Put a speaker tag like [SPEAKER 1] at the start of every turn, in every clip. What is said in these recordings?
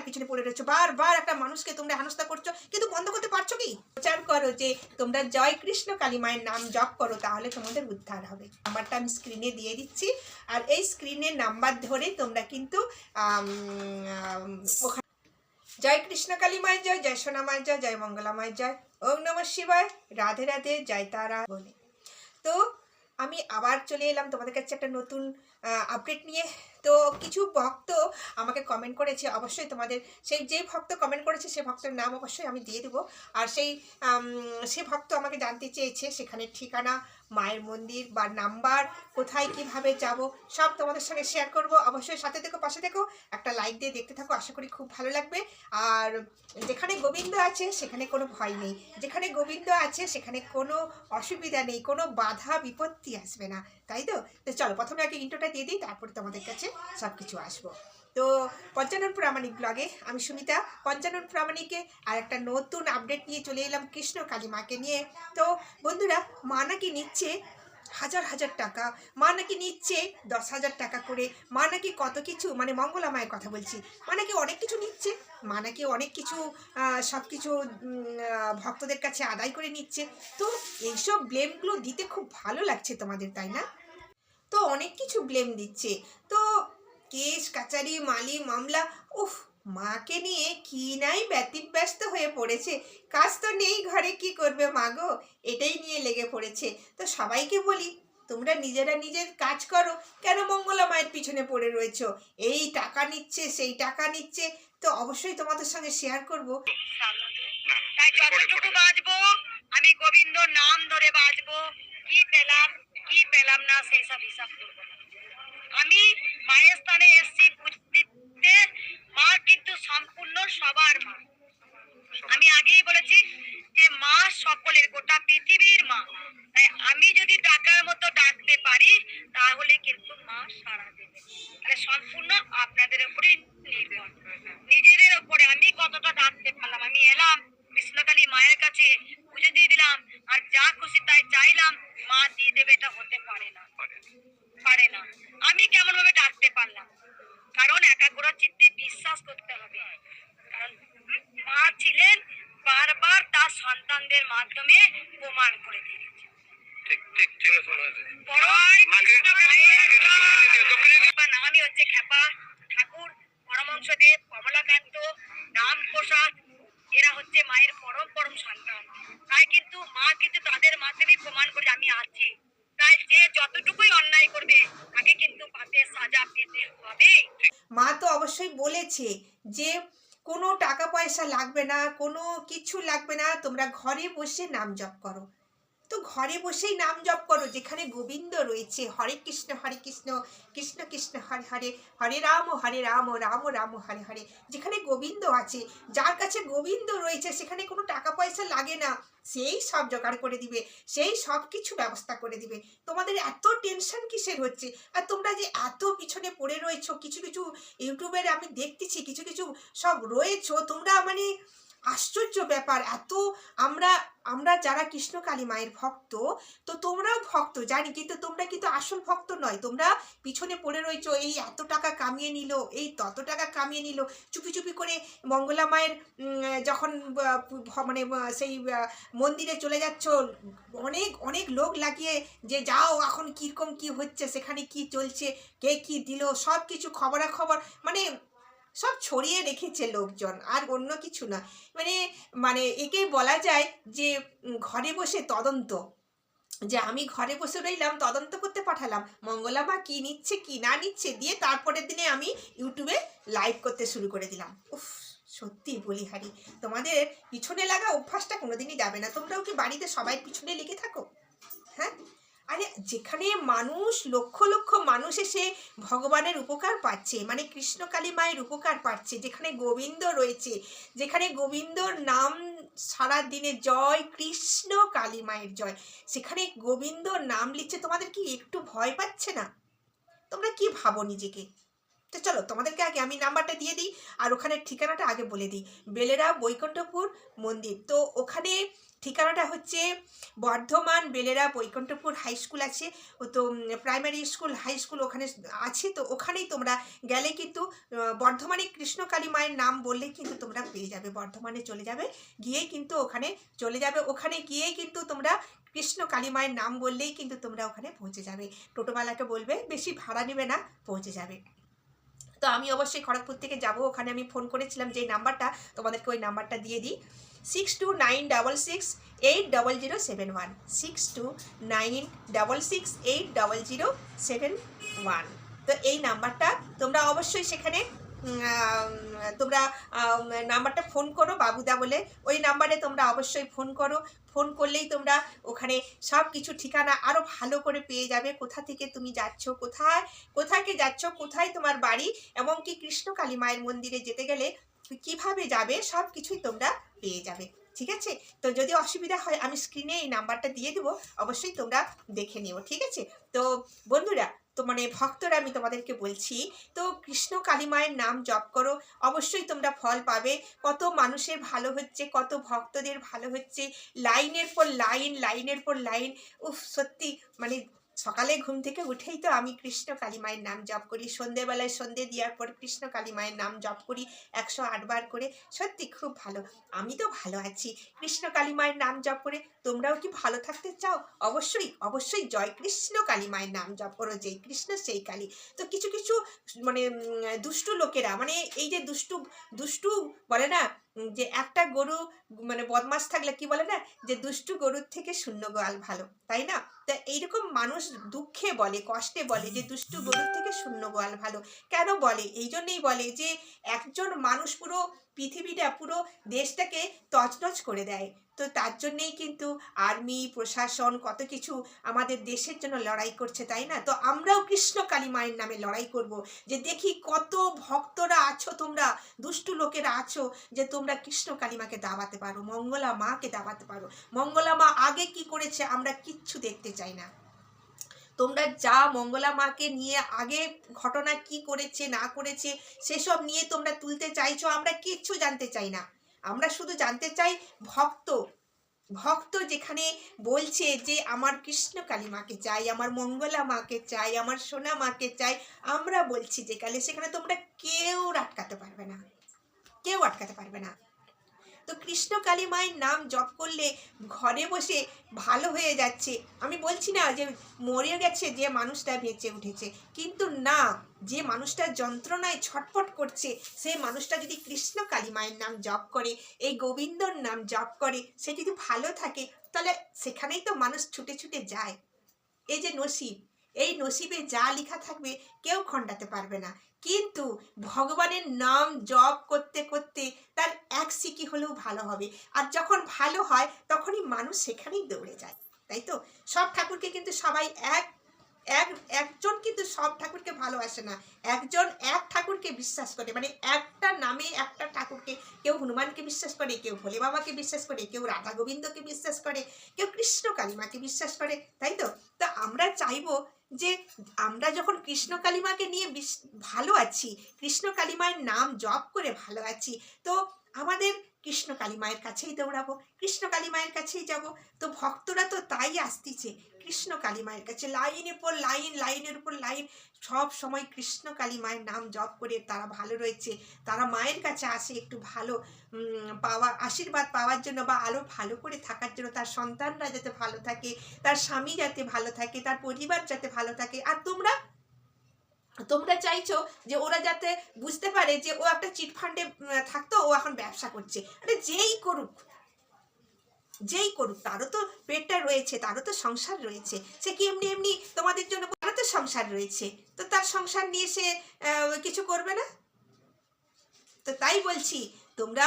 [SPEAKER 1] আর পিছনে পড়ে রয়েছে বারবার একটা মানুষকে তোমরা হেনস্থা করছো কিন্তু বন্ধ করতে পারছো কি প্রচার করো যে তোমরা জয় কৃষ্ণ কালী মায়ের নাম জপ করো তাহলে তোমাদের উদ্ধার হবে নাম্বারটা আমি স্ক্রিনে দিয়ে দিচ্ছি আর এই স্ক্রিনের নাম্বার ধরে তোমরা কিন্তু জয় কৃষ্ণ কালী মায়ের জয় জয় সোনামায় জয় জয় মঙ্গলামায় জয় ওম নম শিবায় রাধে রাধে জয় তারা বলে তো আমি আবার চলে এলাম তোমাদের কাছে একটা নতুন আপডেট নিয়ে তো কিছু ভক্ত আমাকে কমেন্ট করেছে অবশ্যই তোমাদের সেই যে ভক্ত কমেন্ট করেছে সে ভক্তের নাম অবশ্যই আমি দিয়ে দেবো আর সেই সে ভক্ত আমাকে জানতে চেয়েছে সেখানে ঠিকানা মায়ের মন্দির বা নাম্বার কোথায় কিভাবে যাব সব তোমাদের সঙ্গে শেয়ার করব অবশ্যই সাথে থেকো পাশে থেকো একটা লাইক দিয়ে দেখতে থাকো আশা করি খুব ভালো লাগবে আর যেখানে গোবিন্দ আছে সেখানে কোনো ভয় নেই যেখানে গোবিন্দ আছে সেখানে কোনো অসুবিধা নেই কোনো বাধা বিপত্তি আসবে না তাই তো তো চলো প্রথমে আগে ইন্টোটা দিয়ে দিই তারপরে তোমাদের কাছে সব কিছু আসবো তো পঞ্চানন প্রামাণিক ব্লগে আমি সুমিতা পঞ্চানন প্রামাণিকে আর একটা নতুন আপডেট নিয়ে চলে এলাম কৃষ্ণ কালী মাকে নিয়ে তো বন্ধুরা মা নাকি নিচ্ছে হাজার হাজার টাকা মা নাকি নিচ্ছে দশ হাজার টাকা করে মা নাকি কত কিছু মানে মঙ্গলা মায়ের কথা বলছি মা নাকি অনেক কিছু নিচ্ছে মা নাকি অনেক কিছু সব কিছু ভক্তদের কাছে আদায় করে নিচ্ছে তো এইসব ব্লেমগুলো দিতে খুব ভালো লাগছে তোমাদের তাই না তো অনেক কিছু ব্লেম দিচ্ছে তো কেস কাচারি মালি মামলা উফ মাকে নিয়ে কি নাই ব্যস্ত হয়ে পড়েছে কাজ তো নেই ঘরে কি করবে মা গো এটাই নিয়ে লেগে পড়েছে তো সবাইকে বলি তোমরা নিজেরা নিজের কাজ করো কেন মঙ্গলা মায়ের পিছনে পড়ে রয়েছো এই টাকা নিচ্ছে সেই টাকা নিচ্ছে তো অবশ্যই তোমাদের সঙ্গে শেয়ার করব
[SPEAKER 2] তাই যতটুকু বাঁচবো আমি গোবিন্দ নাম ধরে বাঁচবো কি পেলাম কি পেলাম না সেই সব হিসাব করবো আমি মায়ের স্থানে এসেছি দিতে মা কিন্তু সম্পূর্ণ সবার মা আমি আগেই বলেছি যে মা সকলের গোটা পৃথিবীর মা তাই আমি যদি ডাকার মতো ডাকতে পারি তাহলে কিন্তু মা সারা দেবে তাহলে সম্পূর্ণ আপনাদের উপরে নির্ভর নিজেদের উপরে আমি কতটা ডাকতে পারলাম আমি এলাম কৃষ্ণকালী মায়ের কাছে পুজো দিয়ে দিলাম আর যা খুশি তাই চাইলাম মা দিয়ে দেবে এটা হতে পারে না পারে না আমি কেমন ভাবে ডাকতে পারলাম কারণ একাগ্র চিত্তে বিশ্বাস করতে হবে কারণ মা ছিলেন বারবার তার সন্তানদের মাধ্যমে প্রমাণ করে দিয়েছে এরা হচ্ছে মায়ের পরম পরম সন্তান তাই কিন্তু মা কিন্তু তাদের প্রমাণ আমি আছি যতটুকুই অন্যায় করবে তাকে কিন্তু সাজা পেতে হবে
[SPEAKER 1] মা তো অবশ্যই বলেছে যে কোনো টাকা পয়সা লাগবে না কোনো কিছু লাগবে না তোমরা ঘরে বসে নাম জপ করো তো ঘরে বসেই নাম জপ করো যেখানে গোবিন্দ রয়েছে হরে কৃষ্ণ হরে কৃষ্ণ কৃষ্ণ কৃষ্ণ হরে হরে হরে রাম হরে রাম রাম রাম হরে হরে যেখানে গোবিন্দ আছে যার কাছে গোবিন্দ রয়েছে সেখানে কোনো টাকা পয়সা লাগে না সেই সব জোগাড় করে দিবে সেই সব কিছু ব্যবস্থা করে দিবে তোমাদের এত টেনশন কিসের হচ্ছে আর তোমরা যে এত পিছনে পড়ে রয়েছো কিছু কিছু ইউটিউবের আমি দেখতেছি কিছু কিছু সব রয়েছো তোমরা মানে আশ্চর্য ব্যাপার এত আমরা আমরা যারা কৃষ্ণ কালী মায়ের ভক্ত তো তোমরাও ভক্ত জানি কিন্তু তোমরা কিন্তু আসল ভক্ত নয় তোমরা পিছনে পড়ে রয়েছো এই এত টাকা কামিয়ে নিল এই তত টাকা কামিয়ে নিল চুপি চুপি করে মঙ্গলা মায়ের যখন মানে সেই মন্দিরে চলে যাচ্ছ অনেক অনেক লোক লাগিয়ে যে যাও এখন কীরকম কি হচ্ছে সেখানে কি চলছে কে কি দিল সব কিছু খবরাখবর মানে সব ছড়িয়ে রেখেছে লোকজন আর অন্য কিছু না মানে মানে একে বলা যায় যে ঘরে বসে তদন্ত যে আমি ঘরে বসে রইলাম তদন্ত করতে পাঠালাম মঙ্গলা মা কী নিচ্ছে কি না নিচ্ছে দিয়ে তারপরের দিনে আমি ইউটিউবে লাইভ করতে শুরু করে দিলাম উফ সত্যি বলি হারি তোমাদের পিছনে লাগা অভ্যাসটা কোনোদিনই যাবে না তোমরাও কি বাড়িতে সবাই পিছনে লেগে থাকো হ্যাঁ আরে যেখানে মানুষ লক্ষ লক্ষ মানুষ এসে ভগবানের উপকার পাচ্ছে মানে কৃষ্ণ কালী মায়ের উপকার পাচ্ছে যেখানে গোবিন্দ রয়েছে যেখানে গোবিন্দর নাম সারা দিনে জয় কৃষ্ণ কালী মায়ের জয় সেখানে গোবিন্দ নাম লিখছে তোমাদের কি একটু ভয় পাচ্ছে না তোমরা কি ভাবো নিজেকে তো চলো তোমাদেরকে আগে আমি নাম্বারটা দিয়ে দিই আর ওখানে ঠিকানাটা আগে বলে দিই বেলেরা বৈকুণ্ঠপুর মন্দির তো ওখানে ঠিকানাটা হচ্ছে বর্ধমান বেলেরা বৈকুণ্ঠপুর হাই স্কুল আছে ও তো প্রাইমারি স্কুল হাই স্কুল ওখানে আছে তো ওখানেই তোমরা গেলে কিন্তু বর্ধমানে কৃষ্ণকালী মায়ের নাম বললে কিন্তু তোমরা পেয়ে যাবে বর্ধমানে চলে যাবে গিয়ে কিন্তু ওখানে চলে যাবে ওখানে গিয়ে কিন্তু তোমরা কৃষ্ণ কালী মায়ের নাম বললেই কিন্তু তোমরা ওখানে পৌঁছে যাবে টোটোওয়ালাকে বলবে বেশি ভাড়া নেবে না পৌঁছে যাবে তো আমি অবশ্যই খড়গপুর থেকে যাব ওখানে আমি ফোন করেছিলাম যে নাম্বারটা তোমাদেরকে ওই নাম্বারটা দিয়ে দিই six two nine double six eight double zero seven one six two nine double six eight double zero seven one তো এই নাম্বারটা তোমরা অবশ্যই সেখানে তোমরা নাম্বারটা ফোন করো বাবুদা বলে ওই নাম্বারে তোমরা অবশ্যই ফোন করো ফোন করলেই তোমরা ওখানে সব কিছু ঠিকানা আরও ভালো করে পেয়ে যাবে কোথা থেকে তুমি যাচ্ছ কোথায় কোথায় যাচ্ছ কোথায় তোমার বাড়ি এমনকি কৃষ্ণ কালী মায়ের মন্দিরে যেতে গেলে কিভাবে যাবে সব কিছুই তোমরা পেয়ে যাবে ঠিক আছে তো যদি অসুবিধা হয় আমি স্ক্রিনে এই নাম্বারটা দিয়ে দেবো অবশ্যই তোমরা দেখে নিও ঠিক আছে তো বন্ধুরা তো মানে ভক্তরা আমি তোমাদেরকে বলছি তো কৃষ্ণ কালীমায়ের নাম জপ করো অবশ্যই তোমরা ফল পাবে কত মানুষের ভালো হচ্ছে কত ভক্তদের ভালো হচ্ছে লাইনের পর লাইন লাইনের পর লাইন উফ সত্যি মানে সকালে ঘুম থেকে উঠেই তো আমি কৃষ্ণ কালী মায়ের নাম জপ করি সন্ধেবেলায় সন্ধে দেওয়ার পর কৃষ্ণ কালী মায়ের নাম জপ করি একশো আটবার করে সত্যি খুব ভালো আমি তো ভালো আছি কৃষ্ণ কালী মায়ের নাম জপ করে তোমরাও কি ভালো থাকতে চাও অবশ্যই অবশ্যই জয় কৃষ্ণ কালী মায়ের নাম জপ করো যেই কৃষ্ণ সেই কালী তো কিছু কিছু মানে দুষ্টু লোকেরা মানে এই যে দুষ্টু দুষ্টু বলে না যে একটা গরু মানে বদমাস থাকলে কি বলে না যে দুষ্টু গরুর থেকে শূন্য গোয়াল ভালো তাই না তা এইরকম মানুষ দুঃখে বলে কষ্টে বলে যে দুষ্টু গরুর থেকে শূন্য গোয়াল ভালো কেন বলে এই জন্যেই বলে যে একজন মানুষ পুরো পৃথিবীটা পুরো দেশটাকে তছনছ করে দেয় তো তার জন্যেই কিন্তু আর্মি প্রশাসন কত কিছু আমাদের দেশের জন্য লড়াই করছে তাই না তো আমরাও কৃষ্ণ কালী মায়ের নামে লড়াই করব যে দেখি কত ভক্তরা আছো তোমরা দুষ্টু লোকেরা আছো যে তোমরা কৃষ্ণ কালীমাকে দাবাতে পারো মঙ্গলা মাকে দাবাতে পারো মঙ্গলা মা আগে কি করেছে আমরা কিচ্ছু দেখতে চাই চাই না তোমরা যা মঙ্গলা মাকে নিয়ে আগে ঘটনা কি করেছে না করেছে সেসব নিয়ে তোমরা তুলতে চাইছো আমরা কিচ্ছু জানতে চাই না আমরা শুধু জানতে চাই ভক্ত ভক্ত যেখানে বলছে যে আমার কৃষ্ণ মাকে চাই আমার মঙ্গলা মাকে চাই আমার সোনা মাকে চাই আমরা বলছি যেখানে সেখানে তোমরা কেউ আটকাতে পারবে না কেউ আটকাতে পারবে না তো কৃষ্ণ কালী মায়ের নাম জপ করলে ঘরে বসে ভালো হয়ে যাচ্ছে আমি বলছি না যে মরে গেছে যে মানুষটা বেঁচে উঠেছে কিন্তু না যে মানুষটা যন্ত্রণায় ছটপট করছে সেই মানুষটা যদি কৃষ্ণ কালী মায়ের নাম জপ করে এই গোবিন্দর নাম জপ করে সে যদি ভালো থাকে তাহলে সেখানেই তো মানুষ ছুটে ছুটে যায় এই যে নসিব এই নসিবে যা লেখা থাকবে কেউ খণ্ডাতে পারবে না কিন্তু ভগবানের নাম জপ করতে করতে তার এক সিকি হলেও ভালো হবে আর যখন ভালো হয় তখনই মানুষ সেখানেই দৌড়ে যায় তাই তো সব ঠাকুরকে কিন্তু সবাই এক এক একজন কিন্তু সব ঠাকুরকে ভালোবাসে না একজন এক ঠাকুরকে বিশ্বাস করে মানে একটা নামে একটা ঠাকুরকে কেউ হনুমানকে বিশ্বাস করে কেউ ভোলে বাবাকে বিশ্বাস করে কেউ রাধা গোবিন্দকে বিশ্বাস করে কেউ কৃষ্ণ কালিমাকে বিশ্বাস করে তাই তো তো আমরা চাইবো যে আমরা যখন কৃষ্ণ কালিমাকে নিয়ে ভালো আছি কৃষ্ণ কালিমার নাম জপ করে ভালো আছি তো আমাদের কৃষ্ণ কালী মায়ের কাছেই দৌড়াবো কৃষ্ণ কালী মায়ের কাছেই যাব তো ভক্তরা তো তাই আসতেছে কৃষ্ণ কালী মায়ের কাছে লাইনের পর লাইন লাইনের উপর লাইন সব সময় কৃষ্ণ কালী মায়ের নাম জপ করে তারা ভালো রয়েছে তারা মায়ের কাছে আসে একটু ভালো পাওয়া আশীর্বাদ পাওয়ার জন্য বা আলো ভালো করে থাকার জন্য তার সন্তানরা যাতে ভালো থাকে তার স্বামী যাতে ভালো থাকে তার পরিবার যাতে ভালো থাকে আর তোমরা তোমরা চাইছো যে ওরা যাতে বুঝতে পারে যে ও একটা চিট ফান্ডে থাকতো ও এখন ব্যবসা করছে আরে যেই করুক যেই করুক তারও তো পেটটা রয়েছে তারও তো সংসার রয়েছে সে কি এমনি এমনি তোমাদের জন্য তারও তো সংসার রয়েছে তো তার সংসার নিয়ে সে কিছু করবে না তো তাই বলছি তোমরা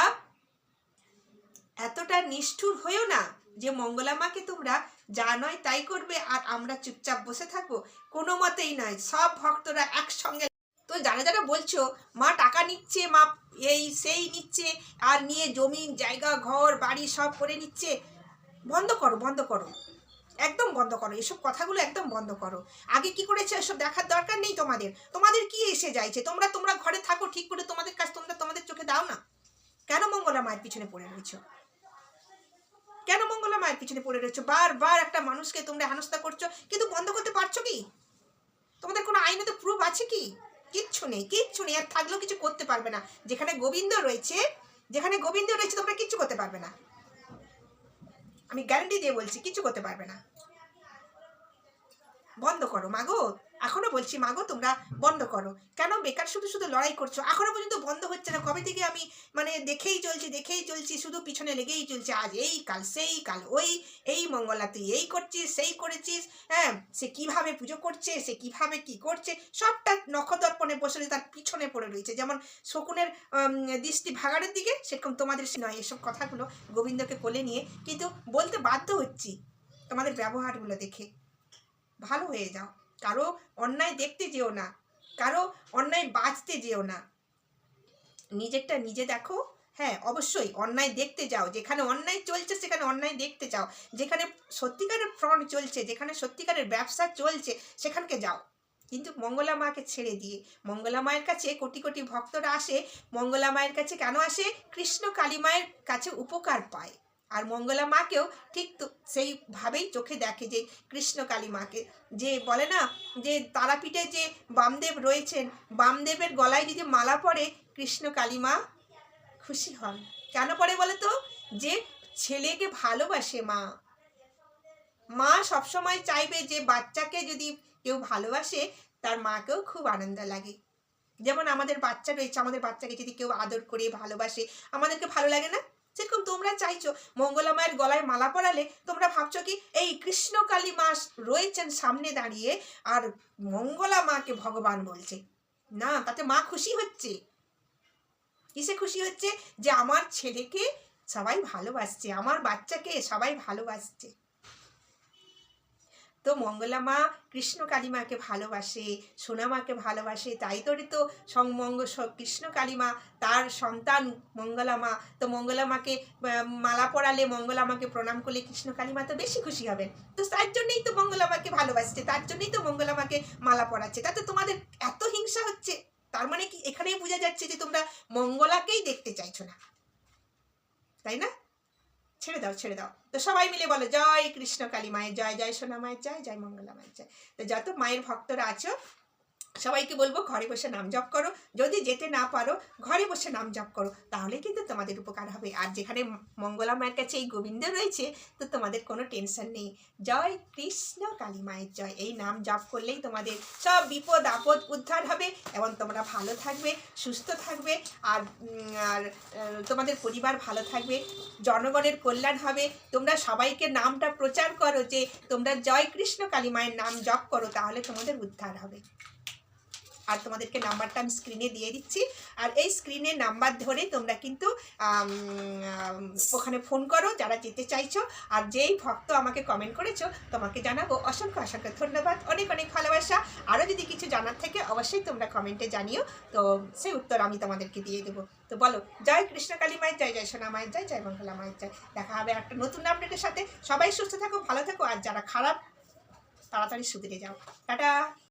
[SPEAKER 1] এতটা নিষ্ঠুর হয়েও না যে মঙ্গলা মাকে তোমরা যা নয় তাই করবে আর আমরা চুপচাপ বসে থাকবো কোনো মতেই নয় সব ভক্তরা একসঙ্গে তো যারা যারা বলছো মা টাকা নিচ্ছে মা এই সেই নিচ্ছে আর নিয়ে জমিন জায়গা ঘর বাড়ি সব করে নিচ্ছে বন্ধ করো বন্ধ করো একদম বন্ধ করো এসব কথাগুলো একদম বন্ধ করো আগে কি করেছে এসব দেখার দরকার নেই তোমাদের তোমাদের কি এসে যাইছে তোমরা তোমরা ঘরে থাকো ঠিক করে তোমাদের কাজ তোমরা তোমাদের চোখে দাও না কেন মঙ্গলা মায়ের পিছনে পড়ে রয়েছো কেন মঙ্গলা মায়ের পিছনে পড়ে রয়েছো বারবার একটা মানুষকে তোমরা হেনস্থা করছো কিন্তু বন্ধ করতে পারছো কি তোমাদের কোনো আইনে তো প্রুফ আছে কি কিচ্ছু নেই কিচ্ছু নেই আর থাকলেও কিছু করতে পারবে না যেখানে গোবিন্দ রয়েছে যেখানে গোবিন্দ রয়েছে তোমরা কিচ্ছু করতে পারবে না আমি গ্যারান্টি দিয়ে বলছি কিছু করতে পারবে না বন্ধ করো মাগো এখনো বলছি মাগো তোমরা বন্ধ করো কেন বেকার শুধু শুধু লড়াই করছো এখনো পর্যন্ত বন্ধ হচ্ছে না কবে থেকে আমি মানে দেখেই চলছি দেখেই চলছি শুধু পিছনে লেগেই চলছে আজ এই কাল সেই কাল ওই এই মঙ্গলা তুই এই করছিস সেই করেছিস হ্যাঁ সে কিভাবে পুজো করছে সে কিভাবে কি করছে সবটা নখদর্পণে বসে তার পিছনে পড়ে রয়েছে যেমন শকুনের দৃষ্টি ভাগাড়ের দিকে সেরকম তোমাদের নয় এসব কথাগুলো গোবিন্দকে কোলে নিয়ে কিন্তু বলতে বাধ্য হচ্ছি তোমাদের ব্যবহারগুলো দেখে ভালো হয়ে যাও কারো অন্যায় দেখতে যেও না কারো অন্যায় বাঁচতে যেও না নিজেরটা নিজে দেখো হ্যাঁ অবশ্যই অন্যায় দেখতে যাও যেখানে অন্যায় চলছে সেখানে অন্যায় দেখতে যাও যেখানে সত্যিকারের ফ্রন্ট চলছে যেখানে সত্যিকারের ব্যবসা চলছে সেখানকে যাও কিন্তু মঙ্গলা মাকে ছেড়ে দিয়ে মঙ্গলা মায়ের কাছে কোটি কোটি ভক্তরা আসে মঙ্গলা মায়ের কাছে কেন আসে কৃষ্ণ কালী মায়ের কাছে উপকার পায় আর মঙ্গলা মাকেও ঠিক তো সেইভাবেই চোখে দেখে যে কৃষ্ণকালী মাকে যে বলে না যে তারাপীঠে যে বামদেব রয়েছেন বামদেবের গলায় যদি মালা পড়ে কৃষ্ণ মা খুশি হন কেন পড়ে বলে তো যে ছেলেকে ভালোবাসে মা মা সবসময় চাইবে যে বাচ্চাকে যদি কেউ ভালোবাসে তার মাকেও খুব আনন্দ লাগে যেমন আমাদের বাচ্চা রয়েছে আমাদের বাচ্চাকে যদি কেউ আদর করে ভালোবাসে আমাদেরকে ভালো লাগে না যেরকম তোমরা চাইছো মঙ্গলামায়ের গলায় মালা পড়ালে তোমরা ভাবছো কি এই কৃষ্ণকালী মাস রয়েছেন সামনে দাঁড়িয়ে আর মঙ্গলা মাকে ভগবান বলছে না তাতে মা খুশি হচ্ছে কিসে খুশি হচ্ছে যে আমার ছেলেকে সবাই ভালোবাসছে আমার বাচ্চাকে সবাই ভালোবাসছে তো মঙ্গলা মা কৃষ্ণ কালীমাকে ভালোবাসে সোনা মাকে ভালোবাসে তাই তোরে তো মঙ্গ কৃষ্ণ কালীমা তার সন্তান মঙ্গলামা তো মঙ্গলামাকে মালা পড়ালে মঙ্গলামাকে প্রণাম করলে কৃষ্ণ কালীমা তো বেশি খুশি হবেন তো তার জন্যই তো মঙ্গলামাকে ভালোবাসছে তার জন্যই তো মঙ্গলামাকে মালা পড়াচ্ছে তাতে তোমাদের এত হিংসা হচ্ছে তার মানে কি এখানেই বোঝা যাচ্ছে যে তোমরা মঙ্গলাকেই দেখতে চাইছো না তাই না ছেড়ে দাও ছেড়ে দাও তো সবাই মিলে বলো জয় কৃষ্ণ কালী মায়ের জয় জয় সোনা মায়ের জয় জয় মঙ্গলা মায়ের জয় তো যত মায়ের ভক্তরা আছো সবাইকে বলবো ঘরে বসে নাম জপ করো যদি যেতে না পারো ঘরে বসে নাম জপ করো তাহলে কিন্তু তোমাদের উপকার হবে আর যেখানে মঙ্গলা মায়ের কাছে এই গোবিন্দ রয়েছে তো তোমাদের কোনো টেনশন নেই জয় কৃষ্ণ কালী মায়ের জয় এই নাম জপ করলেই তোমাদের সব বিপদ আপদ উদ্ধার হবে এবং তোমরা ভালো থাকবে সুস্থ থাকবে আর আর তোমাদের পরিবার ভালো থাকবে জনগণের কল্যাণ হবে তোমরা সবাইকে নামটা প্রচার করো যে তোমরা জয় কৃষ্ণ কালী মায়ের নাম জপ করো তাহলে তোমাদের উদ্ধার হবে আর তোমাদেরকে নাম্বারটা আমি স্ক্রিনে দিয়ে দিচ্ছি আর এই স্ক্রিনে নাম্বার ধরে তোমরা কিন্তু ওখানে ফোন করো যারা যেতে চাইছো আর যেই ভক্ত আমাকে কমেন্ট করেছো তোমাকে জানাবো অসংখ্য অসংখ্য ধন্যবাদ অনেক অনেক ভালোবাসা আরও যদি কিছু জানার থেকে অবশ্যই তোমরা কমেন্টে জানিও তো সেই উত্তর আমি তোমাদেরকে দিয়ে দেবো তো বলো জয় কৃষ্ণকালী মায়ের জয় জয় সোনা মায়ের জয় জয় মঙ্গলা মায়ের জয় দেখা হবে একটা নতুন আপডেটের সাথে সবাই সুস্থ থাকো ভালো থাকো আর যারা খারাপ তাড়াতাড়ি সুধরে যাও টাটা